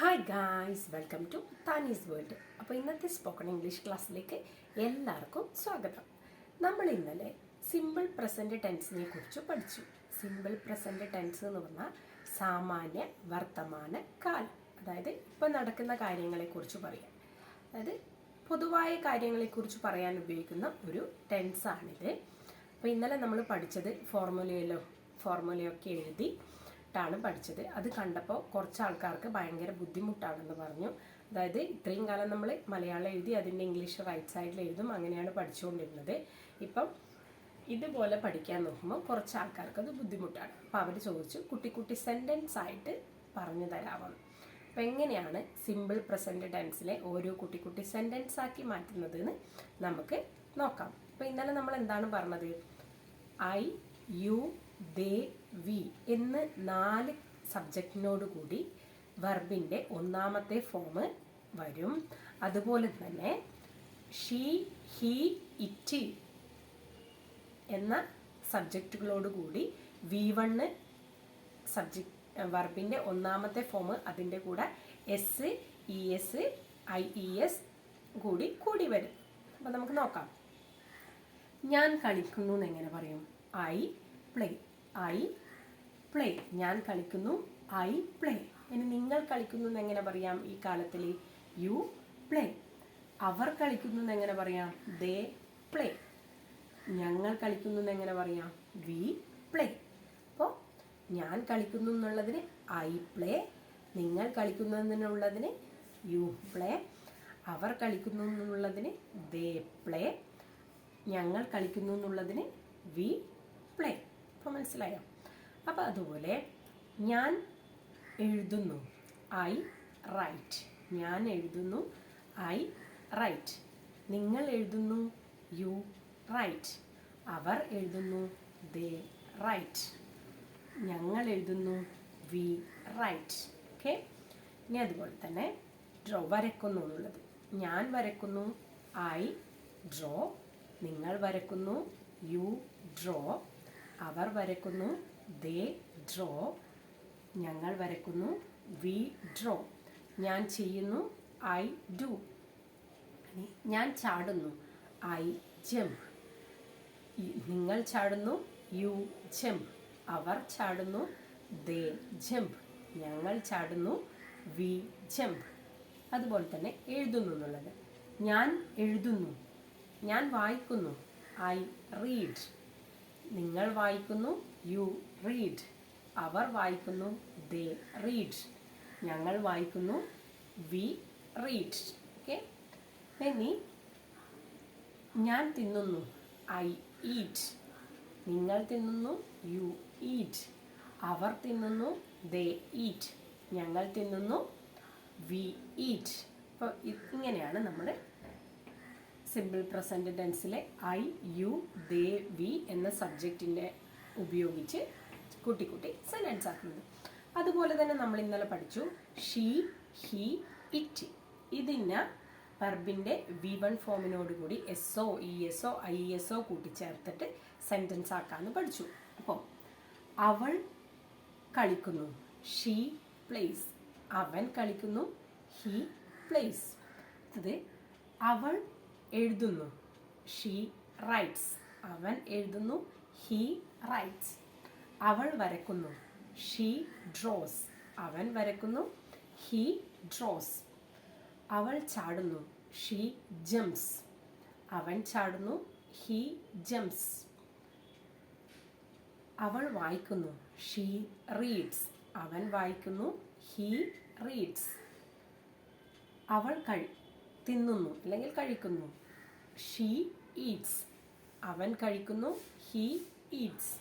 Hi guys welcome to Thanees world അപ്പോൾ ഇന്നത്തെ spoken English ക്ലാസ്സിലേക്ക് എല്ലാവർക്കും സ്വാഗതം. നമ്മൾ ഇന്നലെ സിമ്പിൾ പ്രസന്റ് ടെൻസിനെ കുറിച്ച് പഠിച്ചു. സിമ്പിൾ പ്രസന്റ് ടെൻസ് എന്ന് പറഞ്ഞാൽ സാമാന്യ വർത്തമാന കാലം. അതായത് ഇപ്പം നടക്കുന്ന കാര്യങ്ങളെക്കുറിച്ച് പറയാം. അതായത് പൊതുവായ കാര്യങ്ങളെക്കുറിച്ച് പറയാൻ ഉപയോഗിക്കുന്ന ഒരു ടെൻസാണിത് അപ്പോൾ ഇന്നലെ നമ്മൾ പഠിച്ചത് ഫോർമുലയിലോ ഫോർമുലയൊക്കെ എഴുതി ാണ് പഠിച്ചത്. അത് കണ്ടപ്പോൾ കുറച്ച് ആൾക്കാർക്ക് ഭയങ്കര ബുദ്ധിമുട്ടാണെന്ന് പറഞ്ഞു. അതായത് ഇത്രയും കാലം നമ്മൾ മലയാളം എഴുതി അതിന്റെ ഇംഗ്ലീഷ് റൈറ്റ് സൈഡിൽ എഴുതും അങ്ങനെയാണ് പഠിച്ചുകൊണ്ടിരുന്നത്. ഇപ്പം ഇതുപോലെ പഠിക്കാൻ നോക്കുമ്പോൾ കുറച്ച് ആൾക്കാർക്ക് അത് ബുദ്ധിമുട്ടാണ്. അപ്പോൾ അവർ ചോദിച്ചു കുട്ടി കുട്ടി സെന്റൻസ് ആയിട്ട് പറഞ്ഞു തരാമെന്ന് അപ്പം എങ്ങനെയാണ് സിമ്പിൾ പ്രസന്റ് ടെൻസിലെ ഓരോ കുട്ടി കുട്ടി സെന്റൻസ് ആക്കി മാറ്റുന്നതെന്ന് നമുക്ക് നോക്കാം. അപ്പോൾ ഇന്നലെ നമ്മൾ എന്താണ് പറഞ്ഞത്? ഐ യു ദേ വി എന്ന് നാല് സബ്ജക്റ്റിനോട് കൂടി വർബിന്റെ ഒന്നാമത്തെ ഫോം വരും. അതുപോലെ തന്നെ ഷീ ഹി ഇറ്റ് എന്ന സബ്ജക്റ്റുകളോട് കൂടി വി വണ്ണ് സബ്ജക്ട് വർബിന്റെ ഒന്നാമത്തെ ഫോം അതിന്റെ കൂടെ S E S I E S കൂടി കൂടി വരും. അപ്പം നമുക്ക് നോക്കാം. ഞാൻ കളിക്കുന്നു എന്ന് എങ്ങനെ പറയും? I play. ഐ പ്ലേ ഞാൻ കളിക്കുന്നു. ഐ പ്ലേ ഇനി നിങ്ങൾ കളിക്കുന്നു എന്ന് എങ്ങനെ പറയാം ഈ കാലത്തിൽ യു പ്ലേ അവർ കളിക്കുന്നു എന്ന് എങ്ങനെ പറയാം? ദേ പ്ലേ ഞങ്ങൾ കളിക്കുന്നു എന്ന് എങ്ങനെ പറയാം? വി പ്ലേ അപ്പോൾ ഞാൻ കളിക്കുന്നു എന്നുള്ളതിന് ഐ പ്ലേ നിങ്ങൾ കളിക്കുന്നു കളിക്കുന്നതിനുള്ളതിന് യു പ്ലേ അവർ കളിക്കുന്നു എന്നുള്ളതിന് ദേ പ്ലേ ഞങ്ങൾ കളിക്കുന്നു എന്നുള്ളതിന് വി പ്ലേ അപ്പോൾ മനസ്സിലായോ? അപ്പോൾ അതുപോലെ ഞാൻ എഴുതുന്നു ഐ റൈറ്റ് ഞാൻ എഴുതുന്നു ഐ റൈറ്റ് നിങ്ങൾ എഴുതുന്നു യു റൈറ്റ് അവർ എഴുതുന്നു ദേ റൈറ്റ് ഞങ്ങൾ എഴുതുന്നു വി റൈറ്റ് ഓക്കെ ഇനി അതുപോലെ തന്നെ ഡ്രോ വരക്കുന്നു എന്നുള്ളത്. ഞാൻ വരക്കുന്നു ഐ ഡ്രോ നിങ്ങൾ വരക്കുന്നു യു ഡ്രോ അവർ വരക്കുന്നു ദേ ഡ്രോ. ഞങ്ങൾ വരക്കുന്നു വി ഡ്രോ. ഞാൻ ചെയ്യുന്നു. I do. ഞാൻ ചാടുന്നു. I jump. നിങ്ങൾ ചാടുന്നു. You jump. Our ചാടുന്നു. They jump. ഞങ്ങൾ ചാടുന്നു. We jump. അതുപോലെ തന്നെ എഴുതുന്നു എന്നുള്ളത്. ഞാൻ എഴുതുന്നു. ഞാൻ വായിക്കുന്നു. I read. നിങ്ങൾ വായിക്കുന്നു യു റീഡ് അവർ വായിക്കുന്നു ദേ റീഡ് ഞങ്ങൾ വായിക്കുന്നു വി റീഡ് ഓക്കെ ഇനി ഞാൻ തിന്നുന്നു ഐ ഈറ്റ് നിങ്ങൾ തിന്നുന്നു യു ഈറ്റ് അവർ തിന്നുന്നു ദേ ഈറ്റ് ഞങ്ങൾ തിന്നുന്നു വി ഈറ്റ് അപ്പോൾ ഇങ്ങനെയാണ് നമ്മുടെ സിമ്പിൾ പ്രസന്റ് ടെൻസിലെ ഐ യു ദേ വി എന്ന സബ്ജക്റ്റിന്റെ ഉപയോഗിച്ച് കൂട്ടി സെന്റൻസ് ആക്കുന്നത്. അതുപോലെ തന്നെ നമ്മൾ ഇന്നലെ പഠിച്ചു ഷീ ഹി ഇറ്റ്. ഇതിന് വെർബിന്റെ വി വൺ ഫോമിനോട് കൂടി S O E S O I S O കൂട്ടിച്ചേർത്തിട്ട് sentence ആക്കാമെന്ന് പഠിച്ചു. അപ്പോൾ അവൾ കളിക്കുന്നു. She plays. അവൻ കളിക്കുന്നു. He plays. അത് അവൾ എഴുതുന്നു. ഷീ റൈറ്റ്സ് അവൻ എഴുതുന്നു. ഹി റൈറ്റ്സ് അവൾ വരക്കുന്നു ഷീ ഡ്രോസ് അവൻ വരക്കുന്നു ഹി ഡ്രോസ് അവൾ ചാടുന്നു. ഷീ ജംസ് അവൻ ചാടുന്നു. ഹി ജംസ് അവൾ വായിക്കുന്നു. ഷീ റീഡ്സ് അവൻ വായിക്കുന്നു. ഹി റീഡ്സ് അവൾ കഴി തിന്നുന്നു അല്ലെങ്കിൽ കഴിക്കുന്നു. ഷീ ഈറ്റ്സ് അവൻ കഴിക്കുന്നു ഹീ ഈറ്റ്സ്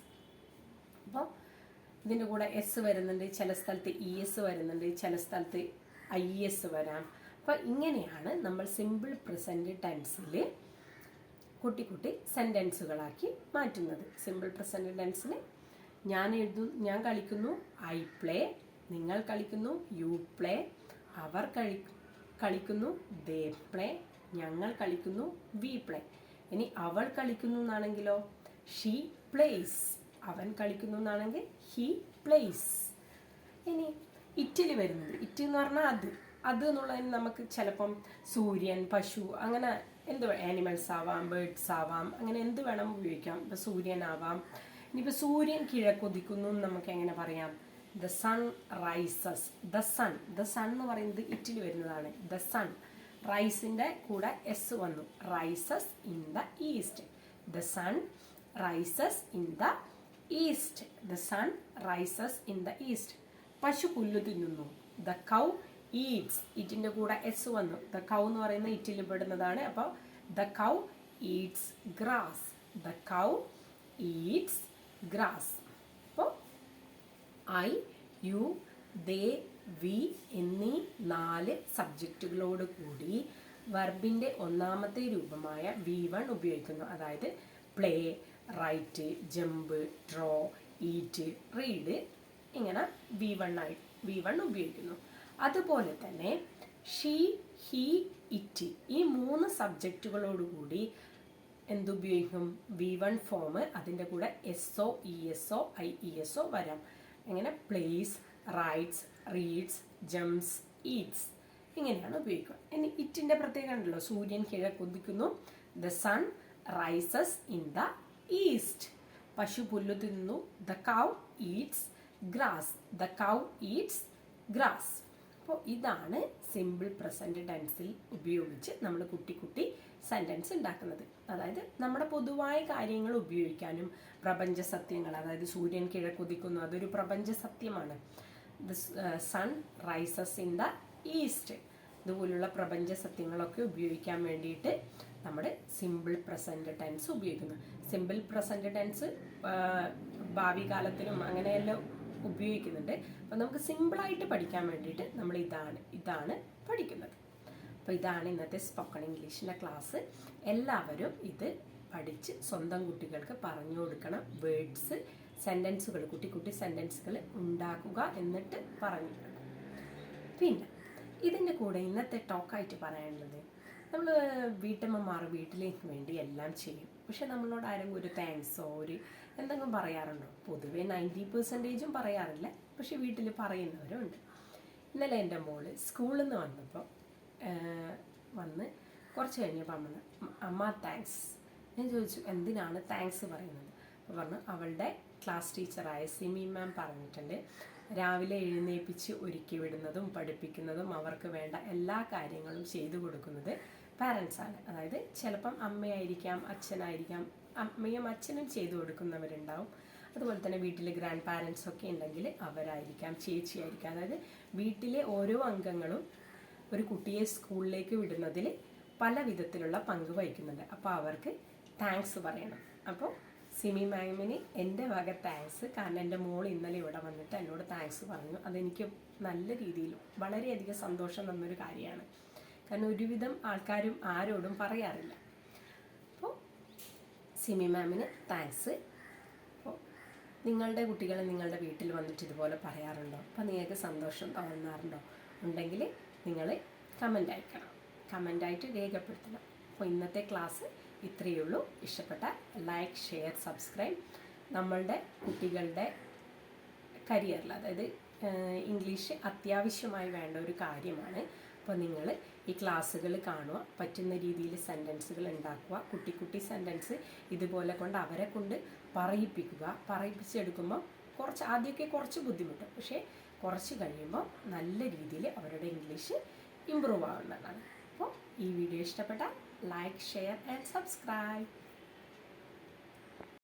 അപ്പോൾ ഇതിന്റെ കൂടെ എസ് വരുന്നുണ്ട് ചില സ്ഥലത്ത് ഇ എസ് വരുന്നുണ്ട് ചില സ്ഥലത്ത് ഐ എസ് വരാം. അപ്പോൾ ഇങ്ങനെയാണ് നമ്മൾ സിമ്പിൾ പ്രസന്റ് ടെൻസിൽ കുട്ടി കുട്ടി സെന്റൻസുകളാക്കി മാറ്റുന്നത്. സിമ്പിൾ പ്രസന്റ് ടെൻസിൽ ഞാൻ എഴുതു ഞാൻ കളിക്കുന്നു ഐ പ്ലേ നിങ്ങൾ കളിക്കുന്നു യു പ്ലേ അവർ കളി കളിക്കുന്നു ദേ പ്ലേ. ഞങ്ങൾ കളിക്കുന്നു വി പ്ലേ. ഇനി അവൾ കളിക്കുന്നു എന്നാണെങ്കിലോ? She plays. അവൻ കളിക്കുന്നു എന്നാണെങ്കിൽ ഹി പ്ലേസ്. ഇനി ഇറ്റിൽ വരുന്നത്. ഇറ്റ് എന്ന് പറഞ്ഞാൽ അത്. അത് എന്നുള്ളതിന് നമുക്ക് ചിലപ്പം സൂര്യൻ പശു അങ്ങനെ എന്ത് ആനിമൽസ് ആവാം ബേർഡ്സ് ആവാം അങ്ങനെ എന്ത് വേണം ഉപയോഗിക്കാം. ഇപ്പം സൂര്യനാവാം ഇനിയിപ്പോൾ സൂര്യൻ കിഴക്കൊതിക്കുന്നു എന്ന് നമുക്ക് എങ്ങനെ പറയാം? The sun rises the sun the sun എന്ന് പറയുന്നത് ഇറ്റിൽ വരുന്നതാണ്. ദ സൺ റൈസിന്റെ കൂടെ എസ് വന്നു. Rises in the east the sun rises in the east the sun rises in the east പശു പുല്ല് തിന്നുന്നു. ദ കൗ ഈറ്റ്സ് ഇറ്റിന്റെ കൂടെ എസ് വന്നു. ദ കൗ എന്ന് പറയുന്ന ഇറ്റിൽ പെടുന്നതാണ്. അപ്പോൾ the cow eats grass the cow eats grass I you they we എന്നീ നാല് സബ്ജക്റ്റുകളോട് കൂടി വർബിന്റെ ഒന്നാമത്തെ രൂപമായ വി വൺ ഉപയോഗിക്കുന്നു. അതായത് play write jump draw eat read ഇങ്ങനെ വി വൺ ആയി വി വൺ ഉപയോഗിക്കുന്നു. അതുപോലെ തന്നെ ഷീ ഹി ഇറ്റ് ഈ മൂന്ന് സബ്ജക്റ്റുകളോടുകൂടി എന്തുപയോഗിക്കും? വി വൺ ഫോം അതിന്റെ കൂടെ S O E S O I E S O വരാം. എങ്ങനെ plays writes reads jumps eats ഇങ്ങനെയാണ് ഉപയോഗിക്കുക. ഇനി ഇറ്റിന്റെ പ്രത്യേകത ഉണ്ടല്ലോ. സൂര്യൻ കിഴക്ക് കിഴക്കുദിക്കുന്നു the sun rises in the east പശു പുല്ലു തിന്നു the cow eats grass the cow eats grass അപ്പോൾ ഇതാണ് സിമ്പിൾ പ്രസന്റ് ടെൻസിൽ ഉപയോഗിച്ച് നമ്മൾ കുട്ടി കുട്ടി സെന്റൻസ് ഉണ്ടാക്കുന്നത്. അതായത് നമ്മുടെ പൊതുവായ കാര്യങ്ങൾ ഉപയോഗിക്കാനും പ്രപഞ്ച സത്യങ്ങൾ അതായത് സൂര്യൻ കിഴക്കുതിക്കുന്നു അതൊരു പ്രപഞ്ച സത്യമാണ്. The sun rises in the east ഇതുപോലുള്ള പ്രപഞ്ച സത്യങ്ങളൊക്കെ ഉപയോഗിക്കാൻ വേണ്ടിയിട്ട് നമ്മൾ സിമ്പിൾ പ്രസന്റ് ടെൻസ് ഉപയോഗിക്കുന്നു. സിമ്പിൾ പ്രസന്റ് ടെൻസ് ഭാവി കാലത്തിലും അങ്ങനെയെല്ലാം ഉപയോഗിക്കുന്നുണ്ട്. അപ്പം നമുക്ക് സിമ്പിളായിട്ട് പഠിക്കാൻ വേണ്ടിയിട്ട് നമ്മൾ ഇതാണ് ഇതാണ് പഠിക്കുന്നത്. അപ്പോൾ ഇതാണ് ഇന്നത്തെ സ്പോക്കൺ ഇംഗ്ലീഷിന്റെ ക്ലാസ് എല്ലാവരും ഇത് പഠിച്ച് സ്വന്തം കുട്ടികൾക്ക് പറഞ്ഞു കൊടുക്കണം. വേർഡ്സ് സെന്റൻസുകൾ കുട്ടി കുട്ടി സെന്റൻസുകൾ ഉണ്ടാക്കുക എന്നിട്ട് പറഞ്ഞു കൊടുക്കും. പിന്നെ ഇതിന്റെ കൂടെ ഇന്നത്തെ ടോക്കായിട്ട് പറയാനുള്ളത് നമ്മൾ വീട്ടമ്മമാർ വീട്ടിലേക്ക് വേണ്ടി എല്ലാം ചെയ്യും. പക്ഷെ നമ്മളോട് ആരെങ്കിലും ഒരു താങ്ക്സോ ഒരു എന്തെങ്കിലും പറയാറുണ്ടോ? പൊതുവേ നയന്റി പെർസെന്റേജും പറയാറില്ല. പക്ഷെ വീട്ടിൽ പറയുന്നവരുണ്ട്. ഇന്നലെ എന്റെ മോൾ സ്കൂളിൽ നിന്ന് വന്നപ്പോൾ വന്ന് കുറച്ച് കഴിഞ്ഞപ്പോൾ അമ്മ അമ്മ താങ്ക്സ് ഞാൻ ചോദിച്ചു എന്തിനാണ് താങ്ക്സ് പറയുന്നത്? അപ്പോൾ പറഞ്ഞു അവളുടെ ക്ലാസ് ടീച്ചറായ സിമി മാം പറഞ്ഞിട്ടുണ്ട് രാവിലെ എഴുന്നേൽപ്പിച്ച് ഒരുക്കി വിടുന്നതും പഠിപ്പിക്കുന്നതും അവർക്ക് വേണ്ട എല്ലാ കാര്യങ്ങളും ചെയ്തു കൊടുക്കുന്നത് പാരൻസാണ് അതായത് ചിലപ്പം അമ്മയായിരിക്കാം അച്ഛനായിരിക്കാം അമ്മയും അച്ഛനും ചെയ്തു കൊടുക്കുന്നവരുണ്ടാവും. അതുപോലെ തന്നെ വീട്ടിൽ ഗ്രാൻഡ് പാരൻസ് ഒക്കെ ഉണ്ടെങ്കിൽ അവരായിരിക്കാം ചേച്ചിയായിരിക്കാം. അതായത് വീട്ടിലെ ഓരോ അംഗങ്ങളും ഒരു കുട്ടിയെ സ്കൂളിലേക്ക് വിടുന്നതിൽ പല വിധത്തിലുള്ള പങ്ക് വഹിക്കുന്നുണ്ട്. അപ്പോൾ അവർക്ക് താങ്ക്സ് പറയണം. അപ്പോൾ സിമി മാമിന് എന്റെ വക താങ്ക്സ് കാരണം എന്റെ മോൾ ഇന്നലെ ഇവിടെ വന്നിട്ട് എന്നോട് താങ്ക്സ് പറഞ്ഞു. അതെനിക്ക് നല്ല രീതിയിൽ വളരെയധികം സന്തോഷം തന്നൊരു കാര്യമാണ്. കാരണം ഒരുവിധം ആൾക്കാരും ആരോടും പറയാറില്ല. അപ്പോൾ സിമി മാമിന് താങ്ക്സ് അപ്പോൾ നിങ്ങളുടെ കുട്ടികൾ നിങ്ങളുടെ വീട്ടിൽ വന്നിട്ട് ഇതുപോലെ പറയാറുണ്ടോ? അപ്പോൾ നിങ്ങൾക്ക് സന്തോഷം തോന്നാറുണ്ടോ? ഉണ്ടെങ്കിൽ നിങ്ങൾ കമന്റ് അയക്കണം. കമന്റായിട്ട് രേഖപ്പെടുത്തണം. അപ്പോൾ ഇന്നത്തെ ക്ലാസ് ഇത്രയേ ഉള്ളൂ. ഇഷ്ടപ്പെട്ട ലൈക്ക് ഷെയർ സബ്സ്ക്രൈബ് നമ്മളുടെ കുട്ടികളുടെ കരിയറിൽ അതായത് ഇംഗ്ലീഷ് അത്യാവശ്യമായി വേണ്ട ഒരു കാര്യമാണ്. അപ്പോൾ നിങ്ങൾ ഈ ക്ലാസ്സുകൾ കാണുക പറ്റുന്ന രീതിയിൽ സെന്റൻസുകൾ ഉണ്ടാക്കുക കുട്ടി കുട്ടി സെന്റൻസ് ഇതുപോലെ കൊണ്ട് അവരെ കൊണ്ട് പറയിപ്പിക്കുക. പറയിപ്പിച്ചെടുക്കുമ്പോൾ കുറച്ച് ആദ്യമൊക്കെ കുറച്ച് ബുദ്ധിമുട്ട്. പക്ഷേ കുറച്ച് കഴിയുമ്പോൾ നല്ല രീതിയിൽ അവരുടെ ഇംഗ്ലീഷ് ഇമ്പ്രൂവ് ആവുന്നതാണ് അപ്പോൾ ഈ വീഡിയോ ഇഷ്ടപ്പെട്ടാൽ ലൈക്ക് ഷെയർ ആൻഡ് സബ്സ്ക്രൈബ്